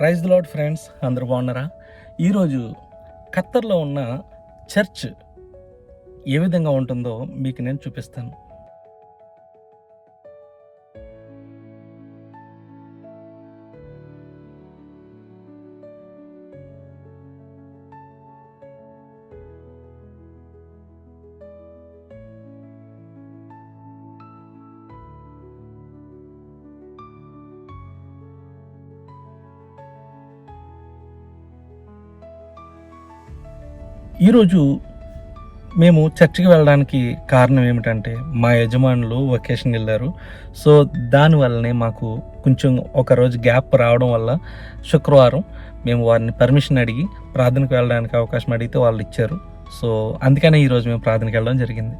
Praise lord friends అందరు బాగున్నారా? ఈరోజు ఖత్తర్లో ఉన్న చర్చ్ ఏ విధంగా ఉంటుందో మీకు నేను చూపిస్తాను. ఈరోజు మేము చర్చికి వెళ్ళడానికి కారణం ఏమిటంటే మా యజమానులు వెకేషన్ వెళ్ళారు. సో దానివల్లనే మాకు కొంచెం ఒక రోజు గ్యాప్ రావడం వల్ల శుక్రవారం మేము వారిని పర్మిషన్ అడిగి ప్రార్థనకు వెళ్ళడానికి అవకాశం అడిగితే వాళ్ళు ఇచ్చారు. సో అందుకనే ఈరోజు మేము ప్రార్థనకి వెళ్ళడం జరిగింది.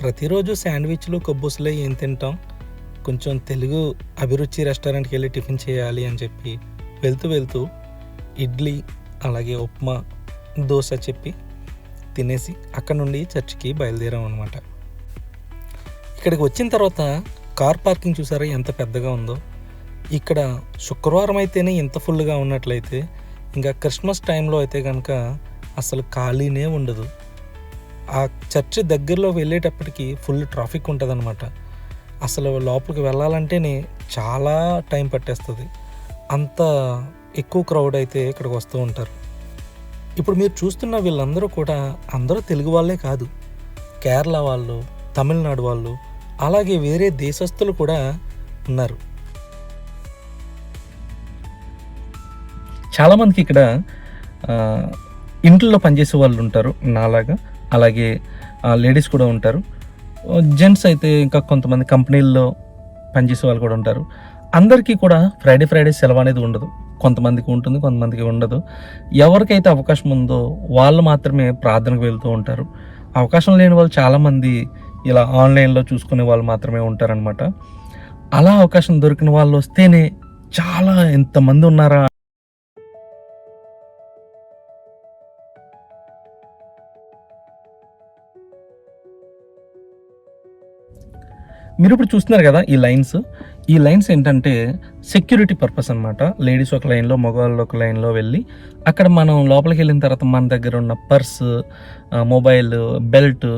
ప్రతిరోజు శాండ్విచ్లు కొబ్బుసులే ఏం తింటాం? కొంచెం తెలుగు అభిరుచి రెస్టారెంట్కి వెళ్ళి టిఫిన్ చేయాలి అని చెప్పి వెళ్తూ వెళ్తూ ఇడ్లీ అలాగే ఉప్మా దోశ చెప్పి తినేసి అక్కడ నుండి చర్చికి బయలుదేరాం అనమాట ఇక్కడికి వచ్చిన తర్వాత కార్ పార్కింగ్ చూసారా ఎంత పెద్దగా ఉందో? ఇక్కడ శుక్రవారం అయితేనే ఇంత ఫుల్గా ఉన్నట్లయితే ఇంకా క్రిస్మస్ టైంలో అయితే కనుక అసలు ఖాళీనే ఉండదు. ఆ చర్చి దగ్గరలో వెళ్ళేటప్పటికి ఫుల్ ట్రాఫిక్ ఉంటుంది అసలు లోపలికి వెళ్ళాలంటేనే చాలా టైం పట్టేస్తుంది. అంత ఎక్కువ క్రౌడ్ అయితే ఇక్కడికి వస్తూ ఉంటారు. ఇప్పుడు మీరు చూస్తున్న వీళ్ళందరూ కూడా అందరూ తెలుగు వాళ్ళే కాదు. కేరళ వాళ్ళు తమిళనాడు వాళ్ళు అలాగే వేరే దేశస్తులు కూడా ఉన్నారు. చాలామందికి ఇక్కడ ఇంట్లో పనిచేసే వాళ్ళు ఉంటారు నాలాగా. అలాగే లేడీస్ కూడా ఉంటారు. జెంట్స్ అయితే ఇంకా కొంతమంది కంపెనీల్లో పనిచేసే వాళ్ళు కూడా ఉంటారు. అందరికీ కూడా ఫ్రైడే ఫ్రైడే సెలవు అనేది ఉండదు. కొంతమందికి ఉంటుంది కొంతమందికి ఉండదు. ఎవరికైతే అవకాశం ఉందో వాళ్ళు మాత్రమే ప్రార్థనకు వెళ్తూ ఉంటారు. అవకాశం లేని వాళ్ళు చాలామంది ఇలా ఆన్లైన్లో చూసుకునే వాళ్ళు మాత్రమే ఉంటారనమాట అలా అవకాశం దొరికిన వాళ్ళు వస్తేనే చాలా ఎంతమంది ఉన్నారా మీరు ఇప్పుడు చూస్తున్నారు కదా ఈ లైన్స్. ఈ లైన్స్ ఏంటంటే సెక్యూరిటీ పర్పస్ అన్నమాట. లేడీస్ ఒక లైన్లో మగవాళ్ళు ఒక లైన్లో వెళ్ళి అక్కడ మనం లోపలికి వెళ్ళిన తర్వాత మన దగ్గర ఉన్న పర్స్ మొబైల్ బెల్ట్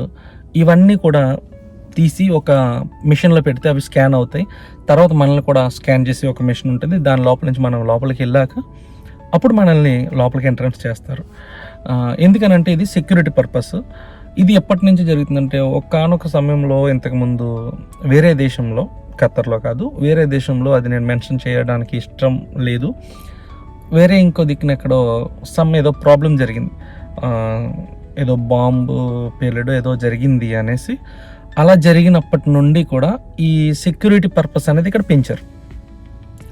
ఇవన్నీ కూడా తీసి ఒక మిషన్లో పెడితే అవి స్కాన్ అవుతాయి. తర్వాత మనల్ని కూడా స్కాన్ చేసి ఒక మిషన్ ఉంటుంది. దాని లోపల నుంచి మనం లోపలికి వెళ్ళాక అప్పుడు మనల్ని లోపలికి ఎంట్రన్స్ చేస్తారు. ఎందుకనంటే ఇది సెక్యూరిటీ పర్పస్. ఇది ఎప్పటి నుంచి జరుగుతుందంటే ఒకానొక సమయంలో ఇంతకుముందు వేరే దేశంలో ఖత్తర్లో కాదు వేరే దేశంలో అది నేను మెన్షన్ చేయడానికి ఇష్టం లేదు. వేరే ఇంకో దిక్కున ఎక్కడో సమ్ ఏదో ప్రాబ్లం జరిగింది. ఏదో బాంబు పేలుడు ఏదో జరిగింది అనేసి అలా జరిగినప్పటి నుండి కూడా ఈ సెక్యూరిటీ పర్పస్ అనేది ఇక్కడ పెంచారు.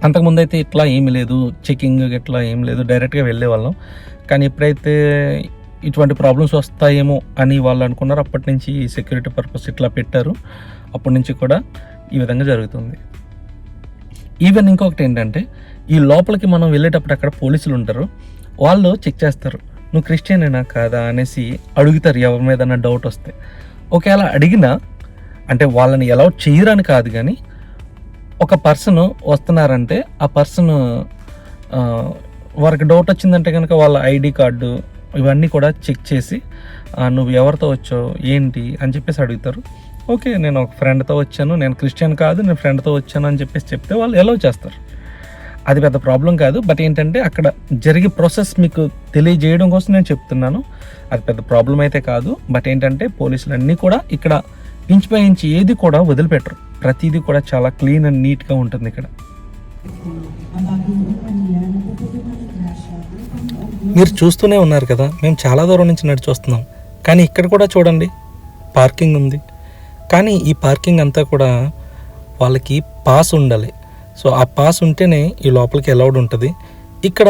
అంతకుముందు అయితే ఇట్లా ఏమి లేదు చెకింగ్ ఇట్లా ఏం లేదు డైరెక్ట్గా వెళ్ళే వాళ్ళం కానీ ఎప్పుడైతే ఇటువంటి ప్రాబ్లమ్స్ వస్తాయేమో అని వాళ్ళు అనుకున్నారు. అప్పటి నుంచి ఈ సెక్యూరిటీ పర్పస్ ఇట్లా పెట్టారు. అప్పటి నుంచి కూడా ఈ విధంగా జరుగుతుంది. ఈవెన్ ఇంకొకటి ఏంటంటే ఈ లోపలికి మనం వెళ్ళేటప్పుడు అక్కడ పోలీసులు ఉంటారు. వాళ్ళు చెక్ చేస్తారు. నువ్వు క్రిస్టియనేనా కాదా? అనేసి అడుగుతారు. ఎవరి మీద డౌట్ వస్తే. ఒకవేళ అడిగినా అంటే వాళ్ళని ఎలా చేయరని కాదు కానీ ఒక పర్సన్ వస్తున్నారంటే ఆ పర్సన్ వారికి డౌట్ వచ్చిందంటే కనుక వాళ్ళ ఐడి కార్డు ఇవన్నీ కూడా చెక్ చేసి నువ్వు ఎవరితో వచ్చావు? ఏంటి? అని చెప్పేసి అడుగుతారు. ఓకే నేను ఒక ఫ్రెండ్తో వచ్చాను. నేను క్రిస్టియన్ కాదు నేను ఫ్రెండ్తో వచ్చాను అని చెప్పేసి చెప్తే వాళ్ళు ఎలా చేస్తారు. అది పెద్ద ప్రాబ్లం కాదు. బట్ ఏంటంటే అక్కడ జరిగే ప్రాసెస్ మీకు తెలియజేయడం కోసం నేను చెప్తున్నాను. అది పెద్ద ప్రాబ్లం అయితే కాదు. బట్ ఏంటంటే పోలీసులు అన్నీ కూడా ఇక్కడ ఇంచ్ బై ఇంచ్ ఏది కూడా వదిలిపెట్టరు. ప్రతిదీ కూడా చాలా క్లీన్ అండ్ నీట్గా ఉంటుంది ఇక్కడ. మీరు చూస్తూనే ఉన్నారు కదా మేము చాలా దూరం నుంచి నడిచి వస్తున్నాం. కానీ ఇక్కడ కూడా చూడండి పార్కింగ్ ఉంది. కానీ ఈ పార్కింగ్ అంతా కూడా వాళ్ళకి పాస్ ఉండాలి. సో ఆ పాస్ ఉంటేనే ఈ లోపలికి అలౌడ్ ఉంటుంది. ఇక్కడ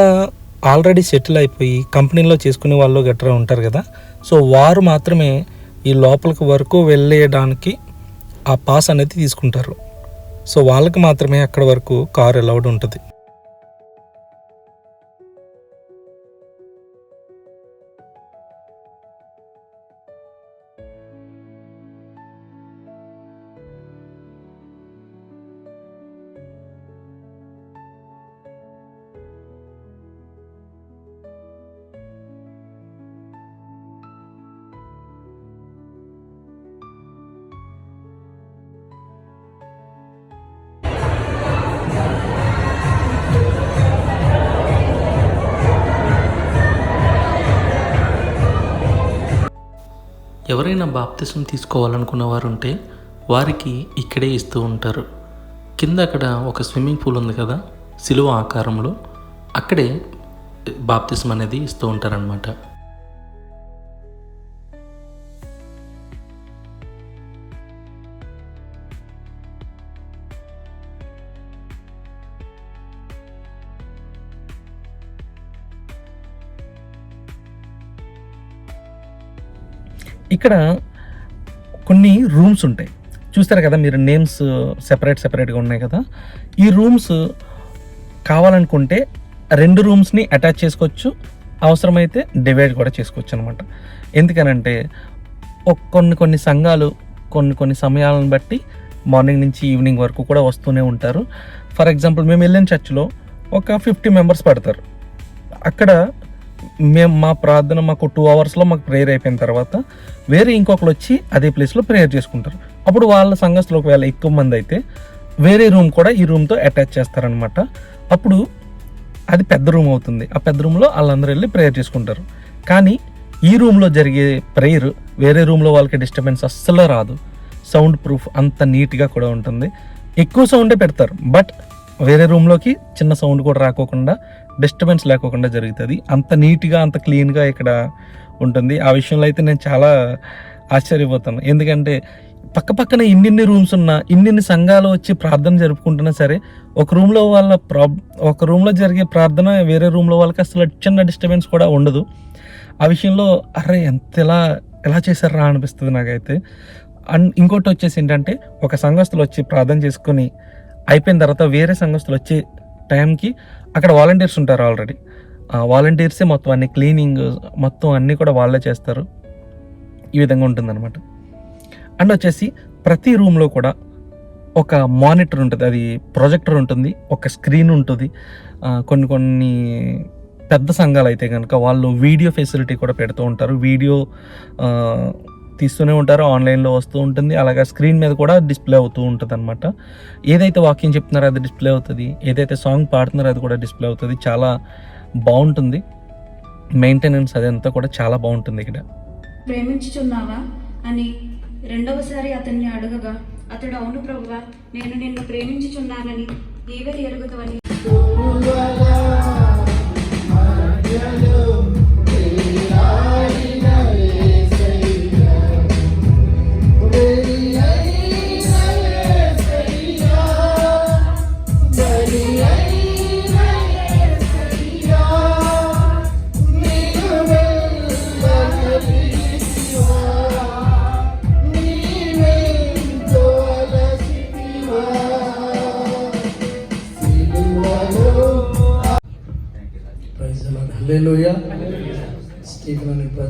ఆల్రెడీ సెటిల్ అయిపోయి కంపెనీలో చేసుకునే వాళ్ళు గట్రా ఉంటారు కదా సో వారు మాత్రమే ఈ లోపలికి వరకు వెళ్ళేయడానికి ఆ పాస్ అనేది తీసుకుంటారు. సో వాళ్ళకి మాత్రమే అక్కడ వరకు కార్ అలౌడ్ ఉంటుంది. ఎవరైనా బాప్తిసం తీసుకోవాలనుకున్న వారు ఉంటే వారికి ఇక్కడే ఇస్తూ ఉంటారు. కింద అక్కడ ఒక స్విమ్మింగ్ పూల్ ఉంది కదా సిలువ ఆకారంలో అక్కడే బాప్తిసం అనేది ఇస్తూ ఉంటారనమాట ఇక్కడ కొన్ని రూమ్స్ ఉంటాయి. చూస్తారు కదా మీరు నేమ్స్ సెపరేట్ సెపరేట్గా ఉన్నాయి కదా. ఈ రూమ్స్ కావాలనుకుంటే రెండు రూమ్స్ని అటాచ్ చేసుకోవచ్చు. అవసరమైతే డివైడ్ కూడా చేసుకోవచ్చు అనమాట ఎందుకనంటే కొన్ని కొన్ని సంఘాలు కొన్ని కొన్ని సమయాలను బట్టి మార్నింగ్ నుంచి ఈవినింగ్ వరకు కూడా వస్తూనే ఉంటారు. ఫర్ ఎగ్జాంపుల్ మేము వెళ్ళిన చర్చ్లో ఒక ఫిఫ్టీ మెంబర్స్ పడతారు. అక్కడ మేము మా ప్రార్థన మాకు టూ అవర్స్లో మాకు ప్రేయర్ అయిపోయిన తర్వాత వేరే ఇంకొకరు వచ్చి అదే ప్లేస్లో ప్రేయర్ చేసుకుంటారు. అప్పుడు వాళ్ళ సంఘస్థులు ఒకవేళ ఎక్కువ మంది అయితే వేరే రూమ్ కూడా ఈ రూమ్తో అటాచ్ చేస్తారనమాట అప్పుడు అది పెద్ద రూమ్ అవుతుంది. ఆ పెద్ద రూమ్లో వాళ్ళందరూ వెళ్ళి ప్రేయర్ చేసుకుంటారు. కానీ ఈ రూమ్లో జరిగే ప్రేయర్ వేరే రూమ్లో వాళ్ళకి డిస్టర్బెన్స్ అస్సలు రాదు. సౌండ్ ప్రూఫ్ అంత నీట్గా కూడా ఉంటుంది. ఎక్కువ సౌండే పెడతారు. బట్ వేరే రూమ్లోకి చిన్న సౌండ్ కూడా రాకోకుండా డిస్టర్బెన్స్ లేకోకుండా జరుగుతుంది. అంత నీట్గా అంత క్లీన్గా ఇక్కడ ఉంటుంది. ఆ విషయంలో అయితే నేను చాలా ఆశ్చర్యపోతాను. ఎందుకంటే పక్క పక్కన ఇన్నిన్ని రూమ్స్ ఉన్నా ఇన్నిన్ని సంఘాలు వచ్చి ప్రార్థన జరుపుకుంటున్నా సరే ఒక రూమ్లో వాళ్ళ ప్రాబ్ ఒక రూమ్లో జరిగే ప్రార్థన వేరే రూమ్లో వాళ్ళకి అసలు చిన్న డిస్టర్బెన్స్ కూడా ఉండదు. ఆ విషయంలో అరే ఎంత ఎలా ఎలా చేశారా అనిపిస్తుంది నాకైతే. అండ్ ఇంకోటి వచ్చేసి ఏంటంటే ఒక సంఘస్థులు వచ్చి ప్రార్థన చేసుకొని అయిపోయిన తర్వాత వేరే సంఘస్థులు వచ్చి టైంకి అక్కడ వాలంటీర్స్ ఉంటారు ఆల్రెడీ. ఆ వాలంటీర్సే మొత్తం అన్ని క్లీనింగ్ మొత్తం అన్నీ కూడా వాళ్ళే చేస్తారు. ఈ విధంగా ఉంటుందన్నమాట. అండ్ వచ్చేసి ప్రతి రూమ్లో కూడా ఒక మానిటర్ ఉంటుంది. అది ప్రొజెక్టర్ ఉంటుంది ఒక స్క్రీన్ ఉంటుంది. కొన్ని కొన్ని పెద్ద సంఘాలు అయితే కనుక వాళ్ళు వీడియో ఫెసిలిటీ కూడా పెడుతూ ఉంటారు. వీడియో తీస్తూనే ఉంటారు ఆన్లైన్లో వస్తూ ఉంటుంది. అలాగే స్క్రీన్ మీద కూడా డిస్ప్లే అవుతూ ఉంటుంది అనమాట ఏదైతే వాక్యం చెప్తున్నారో అది డిస్ప్లే అవుతుంది. ఏదైతే సాంగ్ పాడుతున్నారో అది కూడా డిస్ప్లే అవుతుంది. చాలా బాగుంటుంది. మెయింటెనెన్స్ అదంతా కూడా చాలా బాగుంటుంది ఇక్కడ. ప్రేమించుచున్నావా అని రెండవసారి అతన్ని అడగగా అతడు అవును ప్రభువా నేను నిన్ను ప్రేమించుచున్నానని ఏవే ఎరుగుతావని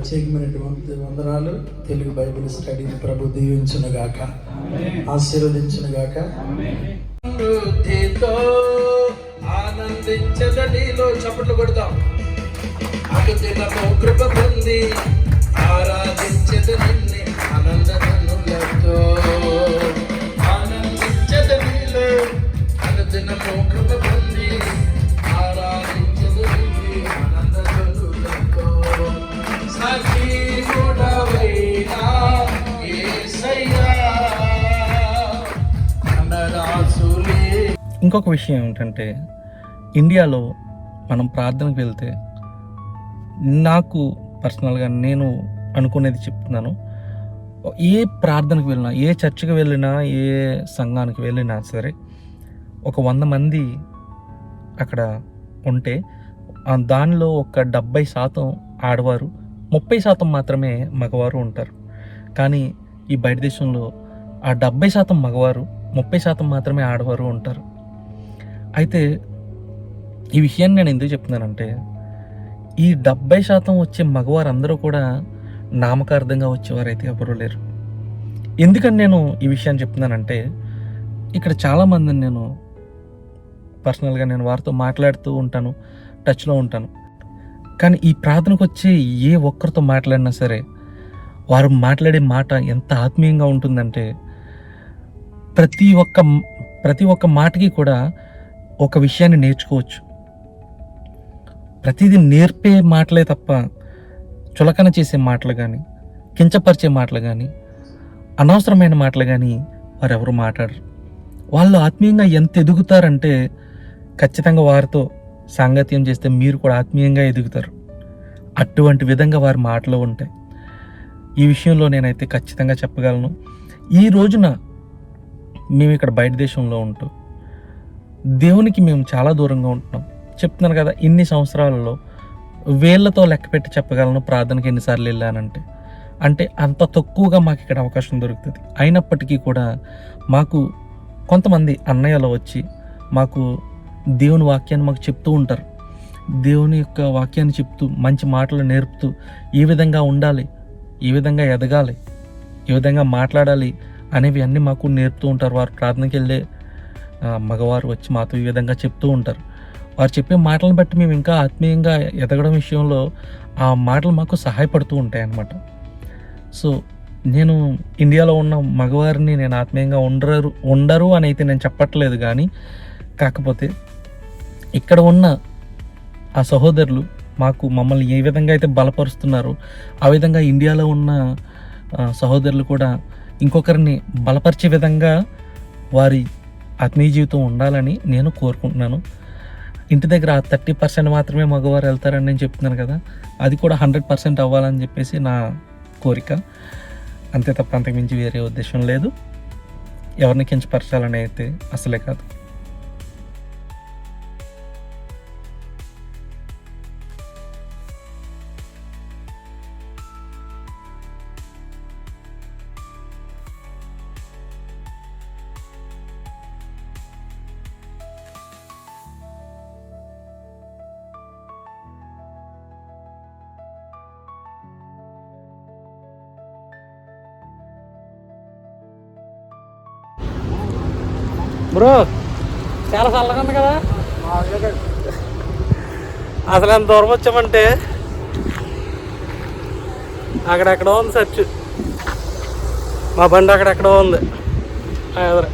ప్రత్యేకమైనటువంటి వందనాలు. తెలుగు బైబిల్ స్టడీని ప్రభు దీవించును గాక. ఆశీర్వదించును గాక. వృద్ధితో ఆనందించదనిలో చప్పట్లు కొడతాం. అనుదినము కృప పొంది ఆరాధించద నిన్నే ఆనందనులతో ఆనందించదనిలో అనుదినము కృప పొంది ఇంకొక విషయం ఏమిటంటే ఇండియాలో మనం ప్రార్థనకు వెళ్తే నాకు పర్సనల్గా నేను అనుకునేది చెప్తున్నాను. ఏ ప్రార్థనకు వెళ్ళినా ఏ చర్చికి వెళ్ళినా ఏ సంఘానికి వెళ్ళినా సరే ఒక వంద మంది అక్కడ ఉంటే దానిలో ఒక డెబ్బై శాతం ఆడవారు ముప్పై శాతం మాత్రమే మగవారు ఉంటారు. కానీ ఈ బయట దేశంలో ఆ డెబ్బై శాతం మగవారు ముప్పై శాతం మాత్రమే ఆడవారు ఉంటారు. అయితే ఈ విషయాన్ని నేను ఎందుకు చెప్తున్నానంటే ఈ డెబ్బై శాతం వచ్చే మగవారు అందరూ కూడా నామకార్థంగా వచ్చేవారైతే ఎవరూ లేరు. ఎందుకని నేను ఈ విషయాన్ని చెప్తున్నానంటే ఇక్కడ చాలామందిని నేను పర్సనల్గా నేను వారితో మాట్లాడుతూ ఉంటాను టచ్లో ఉంటాను. కానీ ఈ ప్రార్థనకు వచ్చే ఏ ఒక్కరితో మాట్లాడినా సరే వారు మాట్లాడే మాట ఎంత ఆత్మీయంగా ఉంటుందంటే ప్రతి ఒక్క ప్రతి ఒక్క మాటకి కూడా ఒక విషయాన్ని నేర్చుకోవచ్చు. ప్రతిదీ నేర్పే మాటలే తప్ప చులకన చేసే మాటలు కానీ కించపరిచే మాటలు కానీ అనవసరమైన మాటలు కానీ వారు ఎవరు మాట్లాడరు. వాళ్ళు ఆత్మీయంగా ఎంత ఎదుగుతారంటే ఖచ్చితంగా వారితో సాంగత్యం చేస్తే మీరు కూడా ఆత్మీయంగా ఎదుగుతారు. అటువంటి విధంగా వారి మాటలు ఉంటాయి. ఈ విషయంలో నేనైతే ఖచ్చితంగా చెప్పగలను. ఈ రోజున మేము ఇక్కడ బయట దేశంలో ఉంటాం దేవునికి మేము చాలా దూరంగా ఉంటున్నాం. చెప్తున్నాను కదా ఇన్ని సంవత్సరాలలో వేళ్ళతో లెక్క పెట్టి చెప్పగలను ప్రార్థనకి ఎన్నిసార్లు వెళ్ళానంటే. అంటే అంత తక్కువగా మాకు ఇక్కడ అవకాశం దొరుకుతుంది. అయినప్పటికీ కూడా మాకు కొంతమంది అన్నయ్యలు వచ్చి మాకు దేవుని వాక్యాన్ని మాకు చెప్తూ ఉంటారు. దేవుని యొక్క వాక్యాన్ని చెప్తూ మంచి మాటలు నేర్పుతూ ఈ విధంగా ఉండాలి ఏ విధంగా ఎదగాలి ఏ విధంగా మాట్లాడాలి అనేవి అన్నీ మాకు నేర్పుతూ ఉంటారు. వారు ప్రార్థనకి వెళ్ళే మగవారు వచ్చి మాతో ఈ విధంగా చెప్తూ ఉంటారు. వారు చెప్పే మాటలను బట్టి మేము ఇంకా ఆత్మీయంగా ఎదగడం విషయంలో ఆ మాటలు మాకు సహాయపడుతూ ఉంటాయి అన్నమాట సో నేను ఇండియాలో ఉన్న మగవారిని నేను ఆత్మీయంగా ఉండరు ఉండరు అని అయితే నేను చెప్పట్లేదు కానీ కాకపోతే ఇక్కడ ఉన్న ఆ సహోదరులు మాకు మమ్మల్ని ఏ విధంగా అయితే బలపరుస్తున్నారో ఆ విధంగా ఇండియాలో ఉన్న సహోదరులు కూడా ఇంకొకరిని బలపరిచే విధంగా వారి ఆత్మీయ జీవితం ఉండాలని నేను కోరుకుంటున్నాను. ఇంటి దగ్గర థర్టీ పర్సెంట్ మాత్రమే మగవారు వెళ్తారని నేను చెప్తున్నాను కదా అది కూడా హండ్రెడ్ పర్సెంట్ అవ్వాలని చెప్పేసి నా కోరిక. అంతే తప్ప అంతకుమించి వేరే ఉద్దేశం లేదు. ఎవరిని కించపరచాలని అయితే అసలే కాదు. బ్రో చాలా చల్లగా ఉంది కదా? అసలు ఎంత దూరం వచ్చామంటే అక్కడెక్కడో ఉంది సర్చ్ మా బండి అక్కడెక్కడో ఉంది. ఎదురు.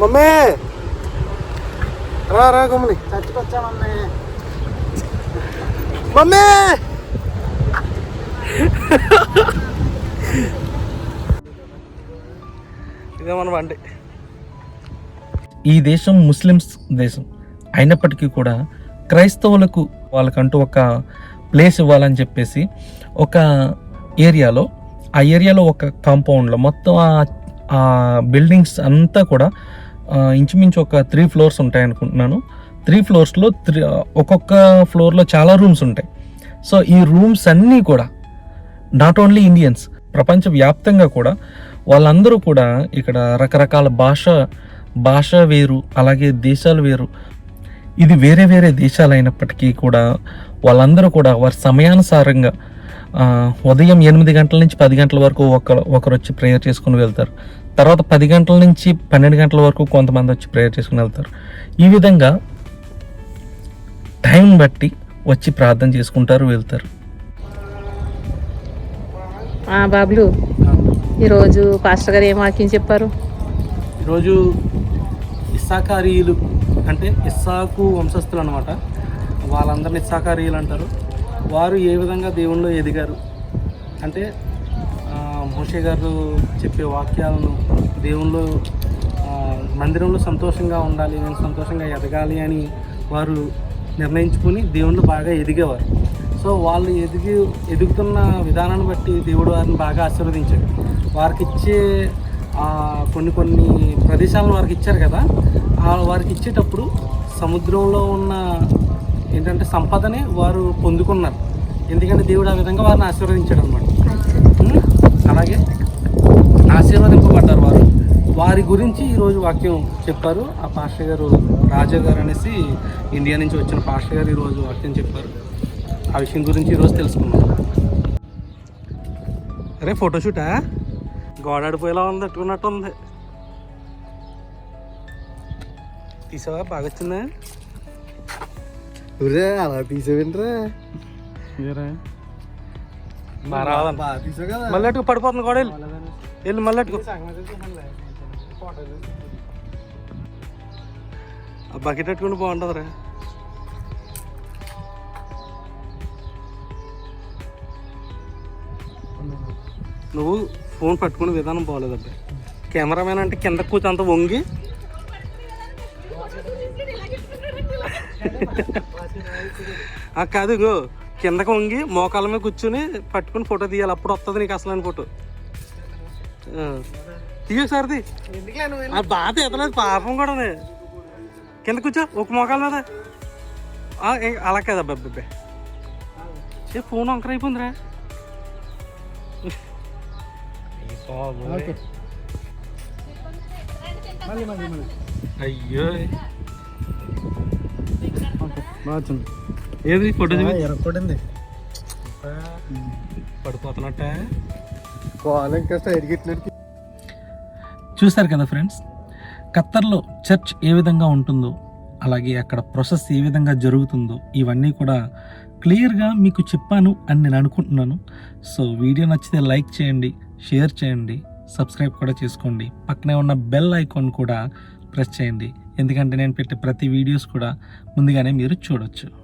మమ్మీ! రా రా గమ్ముని. చచ్చికొచ్చామమ్మే మమ్మీ! ఇదే మన బండి. ఈ దేశం ముస్లిమ్స్ దేశం. అయినప్పటికీ కూడా క్రైస్తవులకు వాళ్ళకంటూ ఒక ప్లేస్ ఇవ్వాలని చెప్పేసి ఒక ఏరియాలో ఆ ఏరియాలో ఒక కాంపౌండ్లో మొత్తం ఆ- బిల్డింగ్స్ అంతా కూడా ఇంచుమించు ఒక త్రీ ఫ్లోర్స్ ఉంటాయి అనుకుంటున్నాను. త్రీ ఫ్లోర్స్లో త్రీ ఒక్కొక్క ఫ్లోర్లో చాలా రూమ్స్ ఉంటాయి. సో ఈ రూమ్స్ అన్నీ కూడా నాట్ ఓన్లీ ఇండియన్స్ ప్రపంచ వ్యాప్తంగా కూడా వాళ్ళందరూ కూడా ఇక్కడ రకరకాల భాష భాష వేరు అలాగే దేశాలు వేరు. ఇది వేరే వేరే దేశాలు అయినప్పటికీ కూడా వాళ్ళందరూ కూడా వారి సమయానుసారంగా ఉదయం ఎనిమిది గంటల నుంచి పది గంటల వరకు ఒకరు ఒకరు వచ్చి ప్రేయర్ చేసుకుని వెళ్తారు. తర్వాత పది గంటల నుంచి పన్నెండు గంటల వరకు కొంతమంది వచ్చి ప్రేయర్ చేసుకుని వెళ్తారు. ఈ విధంగా టైం బట్టి వచ్చి ప్రార్థన చేసుకుంటారు వెళ్తారు. బాబులు ఈరోజు పాస్టర్ గారు ఏం వాక్యం చెప్పారు? ఈరోజు ఇస్సాకారీయులు అంటే ఇస్సాకు వంశస్థులు అనమాట వాళ్ళందరిని ఇస్సాకారీయులు అంటారు. వారు ఏ విధంగా దేవుళ్ళు ఎదిగారు? అంటే మోషే గారు చెప్పే వాక్యాలను దేవుళ్ళు మందిరంలో సంతోషంగా ఉండాలి నేను సంతోషంగా ఎదగాలి అని వారు నిర్ణయించుకొని దేవుళ్ళు బాగా ఎదిగేవారు. సో వాళ్ళు ఎదిగి ఎదుగుతున్న విధానాన్ని బట్టి దేవుడు వారిని బాగా ఆశీర్వదించాడు. వారికి ఇచ్చే కొన్ని కొన్ని ప్రదేశాలను వారికి ఇచ్చారు కదా వారికి ఇచ్చేటప్పుడు సముద్రంలో ఉన్న ఏంటంటే సంపదని వారు పొందుకున్నారు. ఎందుకంటే దేవుడు ఆ విధంగా వారిని ఆశీర్వదించాడు అనమాట అలాగే ఆశీర్వదింపబడ్డారు వారు. వారి గురించి ఈరోజు వాక్యం చెప్పారు. ఆ పాస్టర్ గారు రాజా గారు అనేసి ఇండియా నుంచి వచ్చిన పాస్టర్ గారు ఈరోజు వాక్యం చెప్పారు. ఆ విషయం గురించి ఈరోజు తెలుసుకున్నాం అరే ఫోటోషూటా గోడాడిపోయేలా ఉంది అట్టుకున్నట్టు ఉంది. తీసావా? బాగా వచ్చిందా? ఒరే అలా తీసేవింట్రా? మళ్ళీ అటుకు పడిపోతుంది గోడ వెళ్ళి. వెళ్ళి మళ్ళీ అటుకు. ఆ బకెట్ పెట్టుకుని బాగుంటుందిరా. నువ్వు ఫోన్ పట్టుకునే విధానం బాగోలేదు అబ్బాయి కెమెరామెన్ అంటే కింద కూర్చో అంత వంగి. ఆ, కాదు ఇగో కిందకి వంగి మోకాల మీద కూర్చుని పట్టుకుని ఫోటో తీయాలి. అప్పుడు వస్తుంది నీకు అసలు ఫోటో. తీయ సార్ది. ఎందుకులే నువ్వు ఆ బాధ ఎదలేదు పాపం కూడా కింద కూర్చో ఒక మోకాల మీద. అలా కదా అబ్బాయి ఏ ఫోన్ వంకర ఓకే. మళ్ళీ మళ్ళీ మళ్ళీ. అయ్యో. ఏది ఫోటో పడిపోతున్నట్ట. ఇంకా చూశారు కదా ఫ్రెండ్స్ ఖత్తర్లో చర్చ్ ఏ విధంగా ఉంటుందో అలాగే అక్కడ ప్రాసెస్ ఏ విధంగా జరుగుతుందో ఇవన్నీ కూడా క్లియర్గా మీకు చెప్పాను అని నేను అనుకుంటున్నాను. సో వీడియో నచ్చితే లైక్ చేయండి షేర్ చేయండి సబ్స్క్రైబ్ కూడా చేసుకోండి. పక్కనే ఉన్న బెల్ ఐకాన్ కూడా ప్రెస్ చేయండి. ఎందుకంటే నేను పెట్టే ప్రతి వీడియోస్ కూడా ముందుగానే మీరు చూడొచ్చు.